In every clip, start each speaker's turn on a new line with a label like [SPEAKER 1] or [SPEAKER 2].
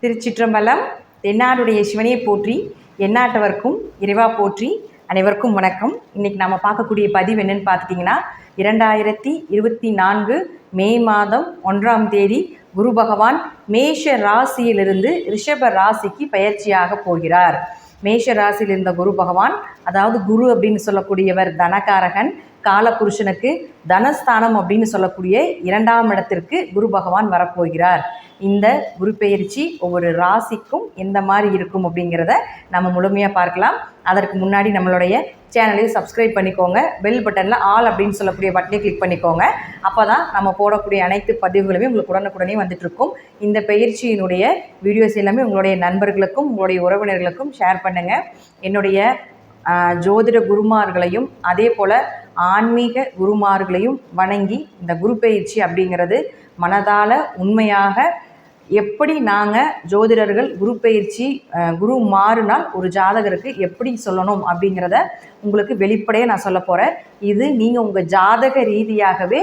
[SPEAKER 1] திருச்சிற்றம்பலம் தென்னாடுடைய சிவனையை போற்றி என்னாட்டவர்க்கும் இறைவா போற்றி அனைவருக்கும் வணக்கம். இன்னைக்கு நம்ம பார்க்கக்கூடிய பதிவு என்னன்னு பார்த்துட்டிங்கன்னா இரண்டாயிரத்தி இருபத்தி நான்கு மே மாதம் ஒன்றாம் தேதி குரு பகவான் மேஷ ராசியிலிருந்து ரிஷப ராசிக்கு பயிற்சியாக போகிறார். மேஷ ராசியில் இருந்த குரு பகவான் அதாவது குரு அப்படின்னு சொல்லக்கூடியவர் தனகாரகன் காலபுருஷனுக்கு தனஸ்தானம் அப்படின்னு சொல்லக்கூடிய இரண்டாம் இடத்திற்கு குரு பகவான் வரப்போகிறார். இந்த குரு பெயர்ச்சி ஒவ்வொரு ராசிக்கும் எந்த மாதிரி இருக்கும் அப்படிங்கிறத நம்ம முழுமையாக பார்க்கலாம். அதற்கு முன்னாடி நம்மளுடைய சேனலையும் சப்ஸ்கிரைப் பண்ணிக்கோங்க. பெல் பட்டனில் ஆல் அப்படின்னு சொல்லக்கூடிய பட்டனை கிளிக் பண்ணிக்கோங்க. அப்போ தான் நம்ம போடக்கூடிய அனைத்து பதிவுகளுமே உங்களுக்கு உடனுக்குடனே வந்துட்டுருக்கும். இந்த பயிற்சியினுடைய வீடியோஸ் எல்லாமே உங்களுடைய நண்பர்களுக்கும் உங்களுடைய உறவினர்களுக்கும் ஷேர் பண்ணுங்கள் என்னுடைய ஜோதிட குருமார்களையும் அதே போல் ஆன்மீக குருமார்களையும் வணங்கி இந்த குரு பயிற்சி அப்படிங்கிறது மனதால் உண்மையாக எப்படி நாங்கள் ஜோதிடர்கள் குரு பயிற்சி குரு மாறுனால் ஒரு ஜாதகருக்கு எப்படி சொல்லணும் அப்படிங்கிறத உங்களுக்கு வெளிப்படையாக நான் சொல்ல போகிறேன் இது நீங்கள் உங்கள் ஜாதக ரீதியாகவே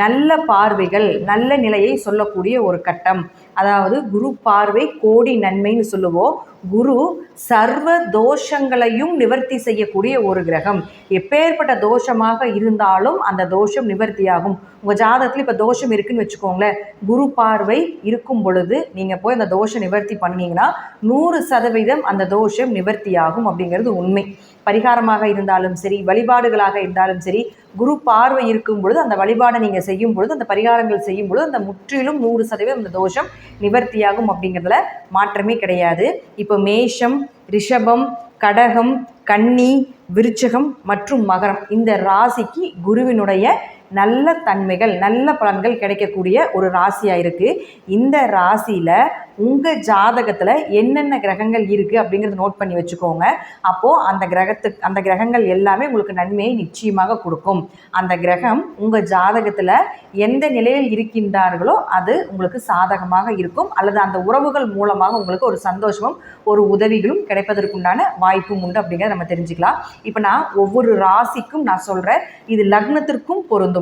[SPEAKER 1] நல்ல பார்வைகள் நல்ல நிலையை சொல்லக்கூடிய ஒரு கட்டம். அதாவது குரு பார்வை கோடி நன்மைன்னு சொல்லுவோம். குரு சர்வ தோஷங்களையும் நிவர்த்தி செய்யக்கூடிய ஒரு கிரகம். எப்பேற்பட்ட தோஷமாக இருந்தாலும் அந்த தோஷம் நிவர்த்தியாகும். உங்கள் ஜாதகத்தில் இப்போ தோஷம் இருக்குன்னு வச்சுக்கோங்களேன். குரு பார்வை இருக்கும் பொழுது நீங்கள் போய் அந்த தோஷம் நிவர்த்தி பண்ணீங்கன்னா நூறு சதவீதம் அந்த தோஷம் நிவர்த்தியாகும் அப்படிங்கிறது உண்மை. பரிகாரமாக இருந்தாலும் சரி வழிபாடுகளாக இருந்தாலும் சரி குரு பார்வை இருக்கும் பொழுது அந்த வழிபாடை நீங்கள் செய்யும் பொழுது அந்த பரிகாரங்கள் செய்யும் பொழுது அந்த முற்றிலும் நூறு சதவீதம் அந்த தோஷம் நிவர்த்தியாகும் அப்படிங்கிறதுல மாற்றமே கிடையாது. இப்போ மேஷம் ரிஷபம் கடகம் கன்னி விருச்சகம் மற்றும் மகரம். இந்த ராசிக்கு குருவினுடைய நல்ல தன்மைகள் நல்ல பலன்கள் கிடைக்கக்கூடிய ஒரு ராசியாக இருக்குது இந்த ராசியில் உங்கள் ஜாதகத்தில் என்னென்ன கிரகங்கள் இருக்குது அப்படிங்கிறத நோட் பண்ணி வச்சுக்கோங்க. அப்போது அந்த கிரகத்துக்கு அந்த கிரகங்கள் எல்லாமே உங்களுக்கு நன்மையை நிச்சயமாக கொடுக்கும். அந்த கிரகம் உங்கள் ஜாதகத்தில் எந்த நிலையில் இருக்கின்றார்களோ அது உங்களுக்கு சாதகமாக இருக்கும். அல்லது அந்த உறவுகள் மூலமாக உங்களுக்கு ஒரு சந்தோஷமும் ஒரு உதவிகளும் கிடைப்பதற்குண்டான வாய்ப்பும் உண்டு அப்படிங்கிறத நம்ம தெரிஞ்சுக்கலாம். இப்போ நான் ஒவ்வொரு ராசிக்கும் நான் சொல்கிறேன் இது லக்னத்திற்கும் பொருந்தும்.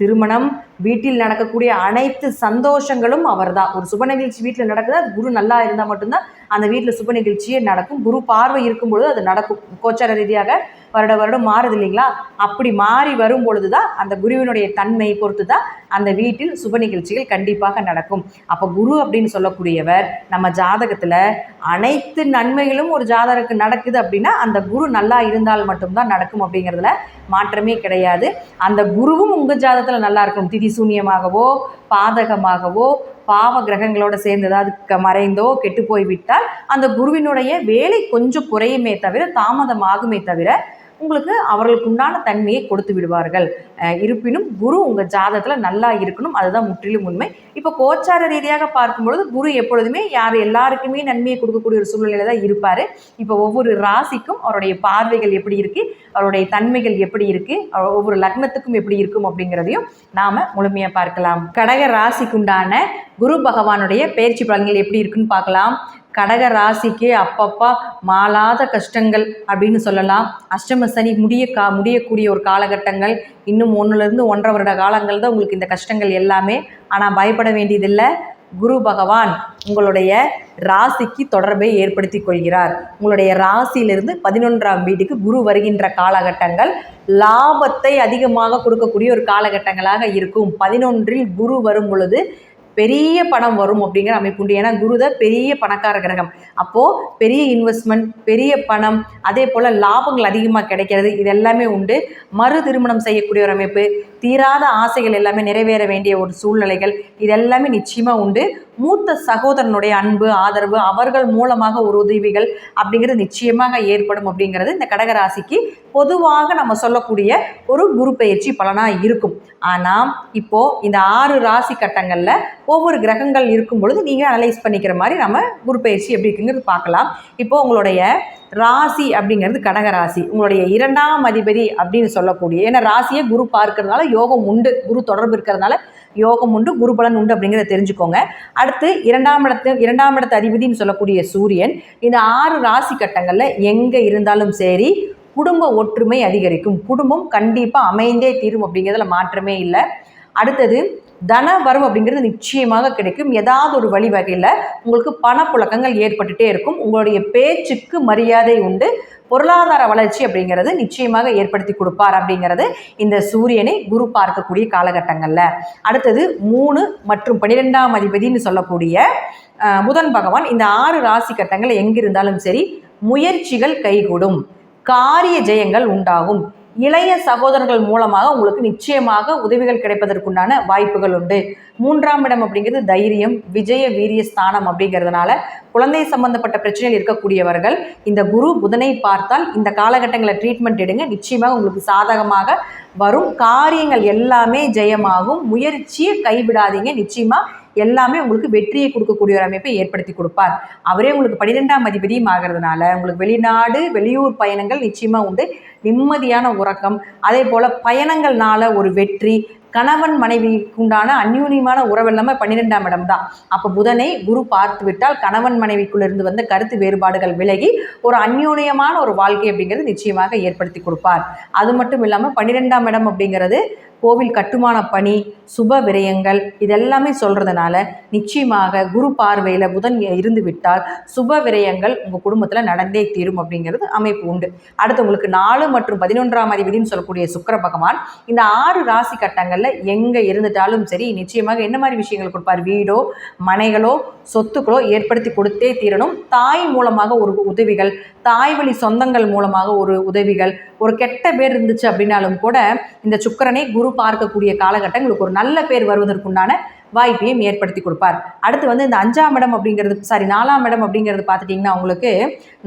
[SPEAKER 1] திருமணம் வீட்டில் நடக்கக்கூடிய அனைத்து சந்தோஷங்களும் அவர்தான். ஒரு சுப நிகழ்ச்சி வீட்டில் நடக்குது அது குரு நல்லா இருந்தால் மட்டும்தான் அந்த வீட்டில் சுப நிகழ்ச்சியே நடக்கும். குரு பார்வை இருக்கும் பொழுது அது நடக்கும். கோச்சார ரீதியாக வருட வருடம் மாறுது இல்லைங்களா? அப்படி மாறி வரும் பொழுது தான் அந்த குருவினுடைய தன்மையை பொறுத்து தான் அந்த வீட்டில் சுப நிகழ்ச்சிகள் கண்டிப்பாக நடக்கும். அப்போ குரு அப்படின்னு சொல்லக்கூடியவர் நம்ம ஜாதகத்தில் அனைத்து நன்மைகளும் ஒரு ஜாதகருக்கு நடக்குது அப்படின்னா அந்த குரு நல்லா இருந்தால் மட்டும்தான் நடக்கும் அப்படிங்கிறதுல மாற்றமே கிடையாது. அந்த குருவும் உங்கள் ஜாதகத்தில் நல்லா இருக்கும் திதி சூன்யமாகவோ பாதகமாகவோ பாவ கிரகங்களோட சேர்ந்து ஏதாவது க மறைந்தோ கெட்டு போய்விட்டால் அந்த குருவினுடைய வேலை கொஞ்சம் குறையுமே தவிர தாமதமாகுமே தவிர உங்களுக்கு அவர்களுக்கு உண்டான தன்மையை கொடுத்து விடுவார்கள். இருப்பினும் குரு உங்கள் ஜாதகத்தில் நல்லா இருக்கணும். அதுதான் முற்றிலும் உண்மை. இப்போ கோச்சார ரீதியாக பார்க்கும்பொழுது குரு எப்பொழுதுமே யார் எல்லாருக்குமே நன்மையை கொடுக்கக்கூடிய ஒரு சூழ்நிலையில தான் இருப்பார். இப்போ ஒவ்வொரு ராசிக்கும் அவருடைய பார்வைகள் எப்படி இருக்குது அவருடைய தன்மைகள் எப்படி இருக்குது ஒவ்வொரு லக்னத்துக்கும் எப்படி இருக்கும் அப்படிங்கிறதையும் நாம் முழுமையாக பார்க்கலாம். கடக ராசிக்குண்டான குரு பகவானுடைய பயிற்சி பலன்கள் எப்படி இருக்குன்னு பார்க்கலாம். கடக ராசிக்கு அப்பப்பா மாளாத கஷ்டங்கள் அப்படின்னு சொல்லலாம். அஷ்டம சனி முடிய கா முடியக்கூடிய ஒரு காலகட்டங்கள். இன்னும் ஒன்றுலேருந்து ஒன்றரை வருட காலங்கள் தான் உங்களுக்கு இந்த கஷ்டங்கள் எல்லாமே. ஆனால் பயப்பட வேண்டியதில்லை. குரு பகவான் உங்களுடைய ராசிக்கு தொடர்பை ஏற்படுத்தி கொள்கிறார். உங்களுடைய ராசியிலிருந்து பதினொன்றாம் வீட்டுக்கு குரு வருகின்ற காலகட்டங்கள் லாபத்தை அதிகமாக கொடுக்கக்கூடிய ஒரு காலகட்டங்களாக இருக்கும். பதினொன்றில் குரு வரும் பொழுது பெரிய பணம் வரும் அப்படிங்கிற அமைப்பு உண்டு ஏன்னா குருத பெரிய பணக்கார கிரகம். அப்போது பெரிய இன்வெஸ்ட்மெண்ட் பெரிய பணம் அதே போல் லாபங்கள் அதிகமாக கிடைக்கிறது இது எல்லாமே உண்டு. மறு திருமணம் செய்யக்கூடிய ஒரு அமைப்பு தீராத ஆசைகள் எல்லாமே நிறைவேற வேண்டிய ஒரு சூழ்நிலைகள் இது எல்லாமே நிச்சயமாக உண்டு. மூத்த சகோதரனுடைய அன்பு ஆதரவு அவர்கள் மூலமாக ஒரு உதவிகள் அப்படிங்கிறது நிச்சயமாக ஏற்படும் அப்படிங்கிறது இந்த கடகராசிக்கு பொதுவாக நம்ம சொல்லக்கூடிய ஒரு குரு பயிற்சி பலனாக இருக்கும். ஆனால் இப்போது இந்த ஆறு ராசி கட்டங்களில் ஒவ்வொரு கிரகங்கள் இருக்கும் பொழுது நீங்கள் அனலைஸ் பண்ணிக்கிற மாதிரி நம்ம குரு பயிற்சி எப்படி இருக்குங்கிறது பார்க்கலாம். இப்போது உங்களுடைய ராசி அப்படிங்கிறது கடக ராசி. உங்களுடைய இரண்டாம் அதிபதி அப்படின்னு சொல்லக்கூடிய ஏன்னா ராசியை குரு பார்க்கறதுனால யோகம் உண்டு குரு தொடர்பு இருக்கிறதுனால யோகம் உண்டு குரு பலன் உண்டு அப்படிங்கிறத தெரிஞ்சுக்கோங்க. அடுத்து இரண்டாம் இடத்து இரண்டாம் இடத்து அதிபதினு சொல்லக்கூடிய சூரியன் இந்த ஆறு ராசி கட்டங்களில் எங்கே இருந்தாலும் சரி குடும்ப ஒற்றுமை அதிகரிக்கும். குடும்பம் கண்டிப்பாக அமைந்தே தீரும் அப்படிங்கிறதுல மாற்றமே இல்லை. அடுத்தது தன வரவு அப்படிங்கிறது நிச்சயமாக கிடைக்கும். ஏதாவது ஒரு வழிவகையில் உங்களுக்கு பணப்புழக்கங்கள் ஏற்பட்டுட்டே இருக்கும். உங்களுடைய பேச்சுக்கு மரியாதை உண்டு. பொருளாதார வளர்ச்சி அப்படிங்கிறது நிச்சயமாக ஏற்படுத்தி கொடுப்பார் அப்படிங்கிறது இந்த சூரியனை குரு பார்க்கக்கூடிய காலகட்டங்களில். அடுத்தது மூணு மற்றும் பன்னிரெண்டாம் அதிபதினு சொல்லக்கூடிய புதன் பகவான் இந்த ஆறு ராசி கட்டங்கள் எங்கிருந்தாலும் சரி முயற்சிகள் கைகூடும். காரிய ஜெயங்கள் உண்டாகும். இளைய சகோதரர்கள் மூலமாக உங்களுக்கு நிச்சயமாக உதவிகள் கிடைப்பதற்குண்டான வாய்ப்புகள் உண்டு. மூன்றாம் இடம் அப்படிங்கிறது தைரியம் விஜய வீரிய ஸ்தானம் அப்படிங்கிறதுனால குழந்தை சம்பந்தப்பட்ட பிரச்சனையில் இருக்கக்கூடியவர்கள் இந்த குரு புதனை பார்த்தால் இந்த காலகட்டங்களில் ட்ரீட்மெண்ட் எடுங்க. நிச்சயமாக உங்களுக்கு சாதகமாக வரும். காரியங்கள் எல்லாமே ஜெயமாகும். முயற்சியை கைவிடாதீங்க. நிச்சயமாக எல்லாமே உங்களுக்கு வெற்றியை கொடுக்கக்கூடிய ஒரு அமைப்பை ஏற்படுத்தி கொடுப்பார். அவரே உங்களுக்கு பன்னிரெண்டாம் அதிபதியும் ஆகிறதுனால உங்களுக்கு வெளிநாடு வெளியூர் பயணங்கள் நிச்சயமாக உண்டு. நிம்மதியான உறக்கம். அதே போல் பயணங்கள்னால ஒரு வெற்றி கணவன் மனைவிக்கு உண்டான அந்யூன்யமான உறவு பன்னிரெண்டாம் இடம் தான். அப்போ புதனை குரு பார்த்து விட்டால் கணவன் மனைவிக்குள்ளிருந்து வந்த கருத்து வேறுபாடுகள் விலகி ஒரு அந்யூன்யமான ஒரு வாழ்க்கை அப்படிங்கிறது நிச்சயமாக ஏற்படுத்தி கொடுப்பார். அது மட்டும் இல்லாமல் பன்னிரெண்டாம் இடம் அப்படிங்கிறது கோவில் கட்டுமான பணி சுப விரயங்கள் இதெல்லாமே சொல்கிறதுனால நிச்சயமாக குரு பார்வையில் புதன் இருந்து விட்டால் சுப விரயங்கள் உங்கள் குடும்பத்தில் நடந்தே தீரும் அப்படிங்கிறது அமைப்பு உண்டு. அடுத்து உங்களுக்கு நாலு மற்றும் பதினொன்றாம் அதிபதினு சொல்லக்கூடிய சுக்கிர பகவான் இந்த ஆறு ராசி கட்டங்களில் எங்கே இருந்துட்டாலும் சரி நிச்சயமாக என்ன மாதிரி விஷயங்கள் கொடுப்பார்? வீடோ மனைகளோ சொத்துக்களோ ஏற்படுத்தி கொடுத்தே தீரணும். தாய் மூலமாக ஒரு உதவிகள் தாய் வழி சொந்தங்கள் மூலமாக ஒரு உதவிகள் ஒரு கெட்ட பேர் இருந்துச்சு அப்படின்னாலும் கூட இந்த சுக்கரனை குரு பார்க்கக்கூடிய காலகட்டம் உங்களுக்கு ஒரு நல்ல பேர் வருவதற்குண்டான வாய்ப்பையும் ஏற்படுத்தி கொடுப்பார். அடுத்து வந்து இந்த அஞ்சாம் இடம் அப்படிங்கிறது சாரி நாலாம் இடம் அப்படிங்கிறது பார்த்துட்டிங்கன்னா உங்களுக்கு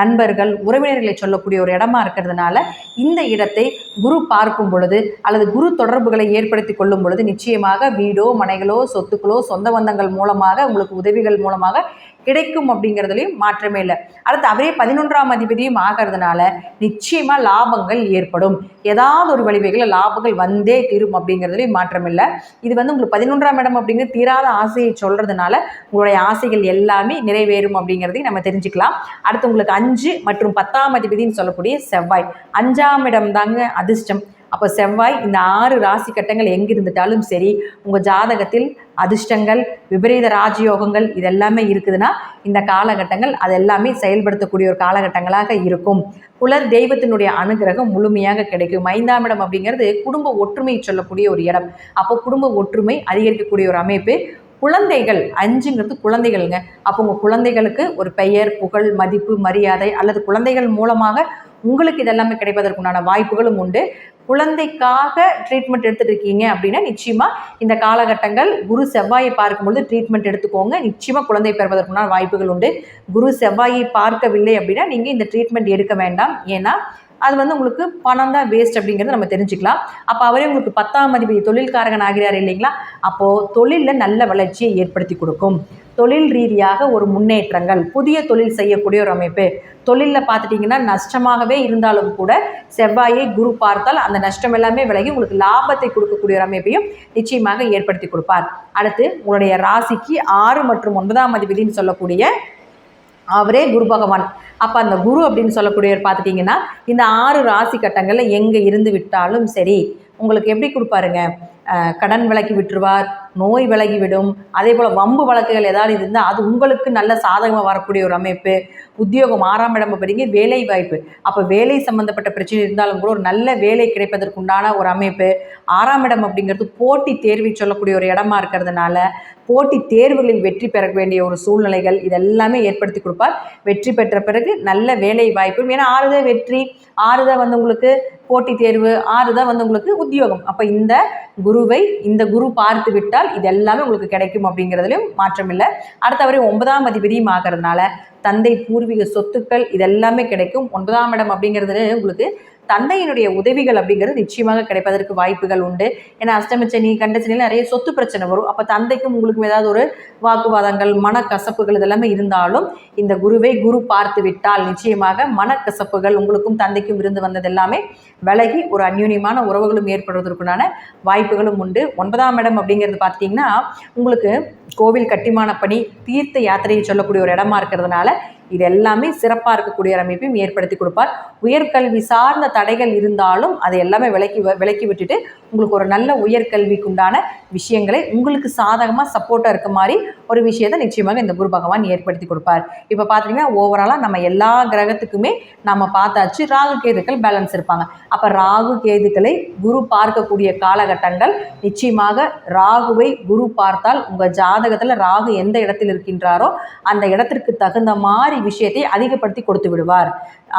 [SPEAKER 1] நண்பர்கள் உறவினர்களை சொல்லக்கூடிய ஒரு இடமா இருக்கிறதுனால இந்த இடத்தை குரு பார்க்கும் பொழுது அல்லது குரு தொடர்புகளை ஏற்படுத்தி கொள்ளும் பொழுது நிச்சயமாக வீடோ மனைகளோ சொத்துக்களோ சொந்த பந்தங்கள் மூலமாக உங்களுக்கு உதவிகள் மூலமாக கிடைக்கும் அப்படிங்கிறதுலையும் மாற்றமே இல்லை. அடுத்து அவரே பதினொன்றாம் அதிபதியும் ஆகிறதுனால நிச்சயமாக லாபங்கள் ஏற்படும். ஏதாவது ஒரு வழிவகையில் லாபங்கள் வந்தே தீரும் அப்படிங்கிறதுலையும் மாற்றமில்லை இது வந்து உங்களுக்கு பதினொன்றாம் இடம் அப்படிங்கிற தீராத ஆசையை சொல்கிறதுனால உங்களுடைய ஆசைகள் எல்லாமே நிறைவேறும் அப்படிங்கிறதையும் நம்ம தெரிஞ்சுக்கலாம். அடுத்து உங்களுக்கு அஞ்சு மற்றும் பத்தாம் அதிபதினு சொல்லக்கூடிய செவ்வாய். அஞ்சாம் இடம் தாங்க அதிர்ஷ்டம். அப்போ செவ்வாய் இந்த ஆறு ராசி கட்டங்கள் எங்கே இருந்துட்டாலும் சரி உங்கள் ஜாதகத்தில் அதிர்ஷ்டங்கள் விபரீத ராஜயோகங்கள் இதெல்லாமே இருக்குதுன்னா இந்த காலகட்டங்கள் அது எல்லாமே செயல்படுத்தக்கூடிய ஒரு காலகட்டங்களாக இருக்கும். குலர் தெய்வத்தினுடைய அனுகிரகம் முழுமையாக கிடைக்கும். ஐந்தாம் இடம் அப்படிங்கிறது குடும்ப ஒற்றுமை சொல்லக்கூடிய ஒரு இடம். அப்போ குடும்ப ஒற்றுமை அதிகரிக்கக்கூடிய ஒரு அமைப்பு. குழந்தைகள் அஞ்சுங்கிறது குழந்தைகள்ங்க. அப்போ உங்கள் குழந்தைகளுக்கு ஒரு பெயர் புகழ் மதிப்பு மரியாதை அல்லது குழந்தைகள் மூலமாக உங்களுக்கு இதெல்லாமே கிடைப்பதற்குண்டான வாய்ப்புகளும் உண்டு. குழந்தைக்காக ட்ரீட்மெண்ட் எடுத்துகிட்டு இருக்கீங்க அப்படின்னா நிச்சயமாக இந்த காலகட்டங்கள் குரு செவ்வாயை பார்க்கும்பொழுது ட்ரீட்மெண்ட் எடுத்துக்கோங்க. நிச்சயமாக குழந்தை பெறுவதற்குண்டான வாய்ப்புகள் உண்டு. குரு செவ்வாயை பார்க்கவில்லை அப்படின்னா நீங்கள் இந்த ட்ரீட்மெண்ட் எடுக்க வேண்டாம். ஏன்னா அது வந்து உங்களுக்கு பணம் தான் வேஸ்ட் அப்படிங்கிறத நம்ம தெரிஞ்சுக்கலாம். அப்போ அவரே உங்களுக்கு பத்தாம் அதிபதி தொழில்காரகன் ஆகிறார் இல்லைங்களா? அப்போது தொழிலில் நல்ல வளர்ச்சியை ஏற்படுத்தி கொடுக்கும். தொழில் ரீதியாக ஒரு முன்னேற்றங்கள் புதிய தொழில் செய்யக்கூடிய ஒரு அமைப்பு. தொழிலில் பார்த்துட்டிங்கன்னா நஷ்டமாகவே இருந்தாலும் கூட செவ்வாயை குரு பார்த்தால் அந்த நஷ்டம் எல்லாமே விலகி உங்களுக்கு லாபத்தை கொடுக்கக்கூடிய ஒரு அமைப்பையும் நிச்சயமாக ஏற்படுத்தி கொடுப்பார். அடுத்து உங்களுடைய ராசிக்கு ஆறு மற்றும் ஒன்பதாம் அதிபதினு சொல்லக்கூடிய அவரே குரு பகவான். அப்போ அந்த குரு அப்படின்னு சொல்லக்கூடியவர் பார்த்துட்டிங்கன்னா இந்த ஆறு ராசி கட்டங்களில் எங்கே இருந்து விட்டாலும் சரி உங்களுக்கு எப்படி கொடுப்பாருங்க? கடன் விலக்கி விட்டுருவார் நோய் விலகி விடும். அதே போல் வம்பு வழக்குகள் ஏதாவது இருந்தால் அது உங்களுக்கு நல்ல சாதகமாக வரக்கூடிய ஒரு அமைப்பு. உத்தியோகம் ஆறாம் இடம் அப்படிங்க வேலை வாய்ப்பு. அப்போ வேலை சம்மந்தப்பட்ட பிரச்சனை இருந்தாலும் கூட ஒரு நல்ல வேலை கிடைப்பதற்குண்டான ஒரு அமைப்பு. ஆறாம் இடம் அப்படிங்கிறது போட்டி தேர்வை சொல்லக்கூடிய ஒரு இடமா இருக்கிறதுனால போட்டி தேர்வுகளில் வெற்றி பெற வேண்டிய ஒரு சூழ்நிலைகள் இதெல்லாமே ஏற்படுத்தி கொடுப்பார். வெற்றி பெற்ற பிறகு நல்ல வேலை வாய்ப்பு ஏன்னா ஆறுதான் வெற்றி. ஆறுதான் வந்து உங்களுக்கு போட்டி தேர்வு ஆறுதான் வந்து உங்களுக்கு உத்தியோகம். அப்போ இந்த குருவை இந்த குரு பார்த்து விட்டால் இது எல்லாமே உங்களுக்கு கிடைக்கும் அப்படிங்கிறதுலையும் மாற்றம் இல்லை. அடுத்தவரை ஒன்பதாம் அதிபதியும் ஆகிறதுனால தந்தை பூர்வீக சொத்துக்கள் இதெல்லாமே கிடைக்கும். ஒன்பதாம் இடம் அப்படிங்கிறது உங்களுக்கு தந்தையினுடைய உதவிகள் அப்படிங்கிறது நிச்சயமாக கிடைப்பதற்கு வாய்ப்புகள் உண்டு. ஏன்னா அஷ்டமச்சனி கண்டச்சனியில் நிறைய சொத்து பிரச்சனை வரும். அப்போ தந்தைக்கும் உங்களுக்கும் ஏதாவது ஒரு வாக்குவாதங்கள் மனக்கசப்புகள் இதெல்லாமே இருந்தாலும் இந்த குருவை குரு பார்த்து விட்டால் நிச்சயமாக மனக்கசப்புகள் உங்களுக்கும் தந்தைக்கும் இருந்து வந்தது எல்லாமே விலகி ஒரு அந்யூன்யமான உறவுகளும் ஏற்படுவதற்குண்டான வாய்ப்புகளும் உண்டு. ஒன்பதாம் இடம் அப்படிங்கிறது பார்த்தீங்கன்னா உங்களுக்கு கோவில் கட்டிமான பணி தீர்த்த யாத்திரையை சொல்லக்கூடிய ஒரு இடமா இருக்கிறதுனால இது எல்லாமே சிறப்பாக இருக்கக்கூடிய அமைப்பையும் ஏற்படுத்தி கொடுப்பார். உயர்கல்வி சார்ந்த தடைகள் இருந்தாலும் அதை எல்லாமே விலக்கி விலக்கி விட்டுட்டு உங்களுக்கு ஒரு நல்ல உயர்கல்விக்குண்டான விஷயங்களை உங்களுக்கு சாதகமாக சப்போர்ட்டாக இருக்க மாதிரி ஒரு விஷயத்தை நிச்சயமாக இந்த குரு பகவான் ஏற்படுத்தி கொடுப்பார். இப்போ பார்த்தீங்கன்னா ஓவராலாக நம்ம எல்லா கிரகத்துக்குமே நம்ம பார்த்தாச்சு ராகு கேதுக்கள் பேலன்ஸ் இருப்பாங்க. அப்போ ராகு கேதுக்களை குரு பார்க்கக்கூடிய காலகட்டங்கள் நிச்சயமாக ராகுவை குரு பார்த்தால் உங்கள் ஜாதகத்தில் ராகு எந்த இடத்தில் இருக்கின்றாரோ அந்த இடத்திற்கு தகுந்த மாதிரி விஷயத்தை அதிகப்படுத்தி கொடுத்து விடுவார்.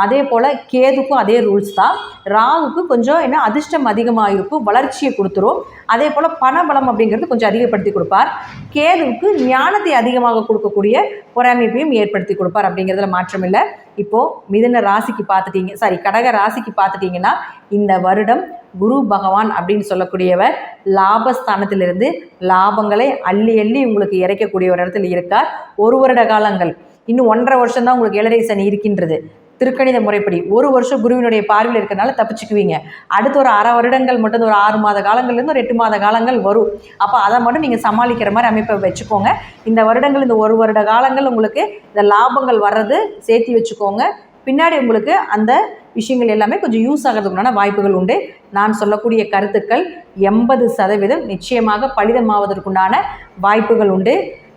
[SPEAKER 1] அதே போல் கேதுக்கும் அதே ரூல்ஸ் தான். ராகுக்கு கொஞ்சம் என்ன அதிர்ஷ்டம் அதிகமாக இருக்கும் வளர்ச்சியை கொடுத்துரும். அதே போல் பணபலம் அப்படிங்கிறது கொஞ்சம் அதிகப்படுத்தி கொடுப்பார். கேதுவுக்கு ஞானத்தை அதிகமாக கொடுக்கக்கூடிய பொறாமைப்பையும் அமைப்பையும் ஏற்படுத்தி கொடுப்பார் அப்படிங்கிறதுல மாற்றம் இல்லை. இப்போது மிதன ராசிக்கு பார்த்துட்டீங்க சாரி கடக ராசிக்கு பார்த்துட்டிங்கன்னா இந்த வருடம் குரு பகவான் அப்படின்னு சொல்லக்கூடியவர் லாபஸ்தானத்திலிருந்து லாபங்களை அள்ளி அள்ளி உங்களுக்கு இறைக்கக்கூடிய ஒரு இடத்துல இருக்கார். ஒரு வருட காலங்கள். இன்னும் ஒன்றரை வருஷம் தான் உங்களுக்கு ஏழரை சனி இருக்கின்றது. திருக்கணித முறைப்படி. ஒரு வருஷம் குருவினுடைய பார்வையில் இருக்கிறனால தப்பிச்சுக்குவீங்க. அடுத்து ஒரு அரை வருடங்கள் மட்டும் ஒரு ஆறு மாத காலங்கள்லேருந்து ஒரு எட்டு மாத காலங்கள் வரும். அப்போ அதை மட்டும் நீங்கள் சமாளிக்கிற மாதிரி அமைப்பை வச்சுக்கோங்க. இந்த வருடங்கள் இந்த ஒரு வருட காலங்கள் உங்களுக்கு இந்த லாபங்கள் வர்றது சேர்த்து வச்சுக்கோங்க. பின்னாடி உங்களுக்கு அந்த விஷயங்கள் எல்லாமே கொஞ்சம் யூஸ் ஆகிறதுக்குண்டான வாய்ப்புகள் உண்டு. நான் சொல்லக்கூடிய கருத்துக்கள் எண்பது சதவீதம் நிச்சயமாக பலிதமாவதற்குண்டான வாய்ப்புகள் உண்டு.